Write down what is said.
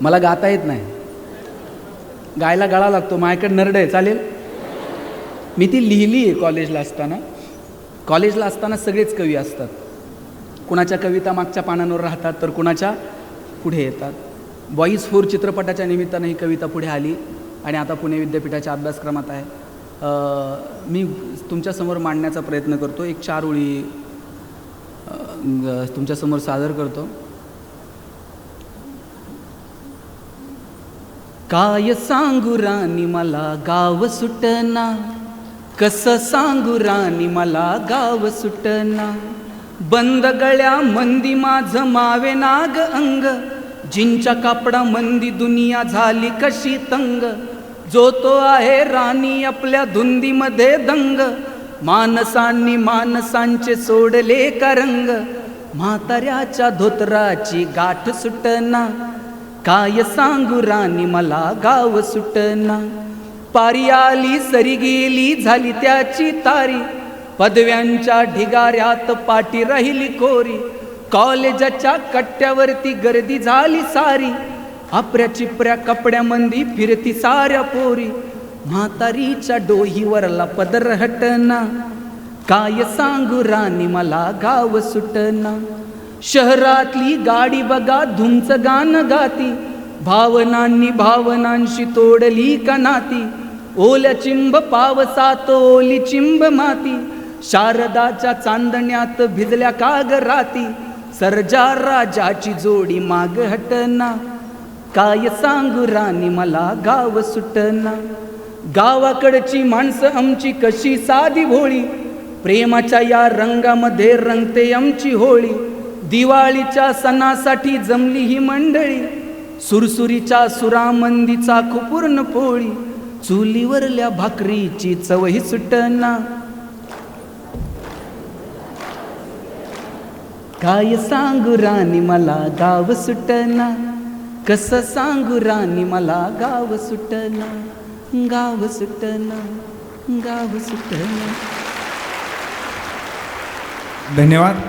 मला गाता येत नाही. गायला गळा लागतो माझ्याकडे नरड आहे चालेल? मी ती लिहिली आहे कॉलेजला असताना. कॉलेजला असताना सगळेच कवी असतात. कुणाच्या कविता मागच्या पानांवर राहतात तर कुणाच्या पुढे येतात. बॉईज फोर चित्रपटाच्या निमित्तानं ही कविता पुढे आली आणि आता पुणे विद्यापीठाच्या अभ्यासक्रमात आहे. मी तुमच्यासमोर मांडण्याचा प्रयत्न करतो. एक चार ओळी तुमच्यासमोर सादर करतो. काय सांगू राणी मला गाव सुटना? कसं सांगू राणी मला गाव सुटना? बंद गळ्या मंदी माझ मावे नाग अंग. जिंच्या कापडा मंदी दुनिया झाली कशी तंग. जो तो आहे राणी आपल्या धुंदीमध्ये दंग. मानसांनी मानसांचे सोडले का रंग म्हाताऱ्याच्या धोतराची गाठ सुटना. काय सांगू राणी मला गाव सुटना. पारी आली सरी गेली झाली त्याची तारी. पदव्यांच्या ढिगाऱ्यात पाठी राहिली कोरी. कॉलेजाच्या कट्ट्यावरती गर्दी झाली सारी. आपऱ्या चिपऱ्या कपड्यामंदी फिरती साऱ्या पोरी. म्हातारीच्या डोहीवरला पदर हटना काय सांगू राणी मला गाव सुटना. शहरातली गाडी बघा धुमचं गाणं गाती. भावनांनी भावनांशी तोडली का नाती ओल्या चिंब पावसात ओली चिंब माती. शारदाच्या चांदण्यात भिजल्या काग राती. सर्जा राजाची जोडी माग हटना. काय सांगू राणी मला गाव सुटना. गावाकडची माणसं आमची कशी साधी भोळी. प्रेमाच्या या रंगामध्ये रंगते आमची होळी. दिवाळीच्या सणासाठी जमली ही मंडळी. सुरसुरीच्या सुरामंदीचा खुपूर्ण पोळी चुलीवरल्या भाकरीची चवही सुटना. काय सांगू राणी मला गाव सुटना. कसं सांगू राणी मला गाव सुटना. गाव सुटना गाव सुटना. धन्यवाद.